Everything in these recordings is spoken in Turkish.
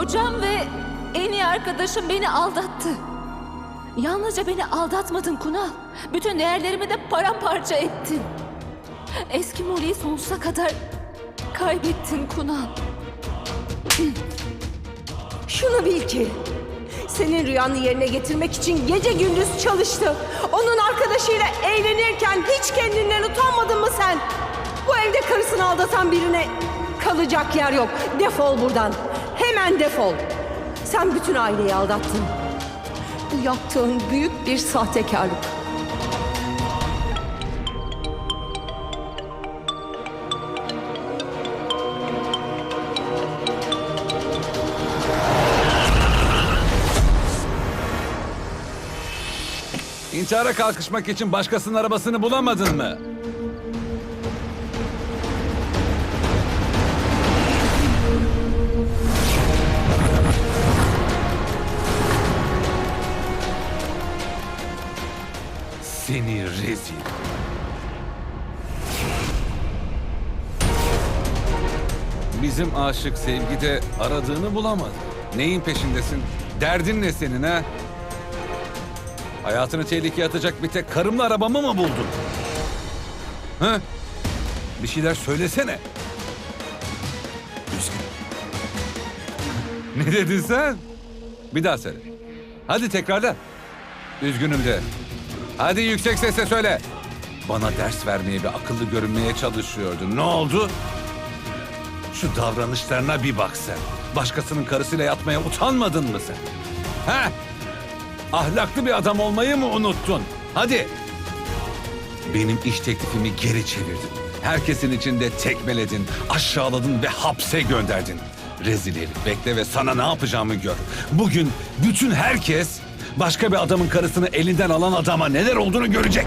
kocam ve en iyi arkadaşım beni aldattı. Yalnızca beni aldatmadın Kunal. Bütün değerlerimi de paramparça ettin. Eski Molly'yi sonsuza kadar kaybettin Kunal. Şunu bil ki senin rüyanı yerine getirmek için gece gündüz çalıştı. Onun arkadaşıyla eğlenirken hiç kendinden utanmadın mı sen? Bu evde karısını aldatan birine kalacak yer yok. Defol buradan. Hemen defol. Sen bütün aileyi aldattın. Bu yaptığın büyük bir sahtekarlık. İntihara kalkışmak için başkasının arabasını bulamadın mı? Seni rezil. Bizim aşık sevgi de aradığını bulamadı. Neyin peşindesin? Derdin ne senin ha? Hayatını tehlikeye atacak bir tek karımla arabamı mı buldun? Ha? Bir şeyler söylesene. Üzgün. Ne dedin sen? Bir daha söyle. Hadi tekrarla. Üzgünüm de. Hadi yüksek sesle söyle. Bana ders vermeye ve akıllı görünmeye çalışıyordun. Ne oldu? Şu davranışlarına bir bak sen. Başkasının karısıyla yatmaya utanmadın mı sen? Ha? Ahlaklı bir adam olmayı mı unuttun? Hadi. Benim iş teklifimi geri çevirdin. Herkesin içinde tekmeledin, aşağıladın ve hapse gönderdin. Rezil herif bekle ve sana ne yapacağımı gör. Bugün bütün herkes başka bir adamın karısını elinden alan adama neler olduğunu görecek.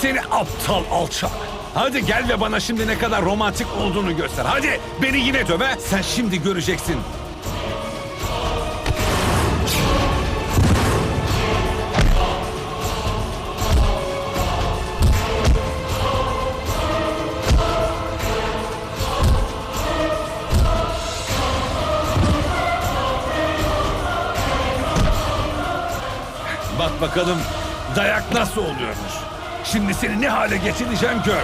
Seni aptal alçak. Hadi gel ve bana şimdi ne kadar romantik olduğunu göster. Hadi beni yine döve. Sen şimdi göreceksin. Bak bakalım dayak nasıl oluyormuş. Şimdi seni ne hale getireceğim gör.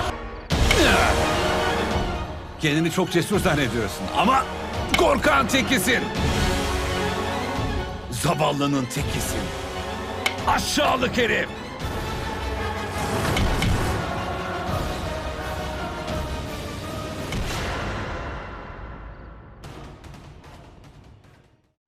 Kendini çok cesur zannediyorsun ama korkan tekisin. Zavallının tekisin. Aşağılık herif.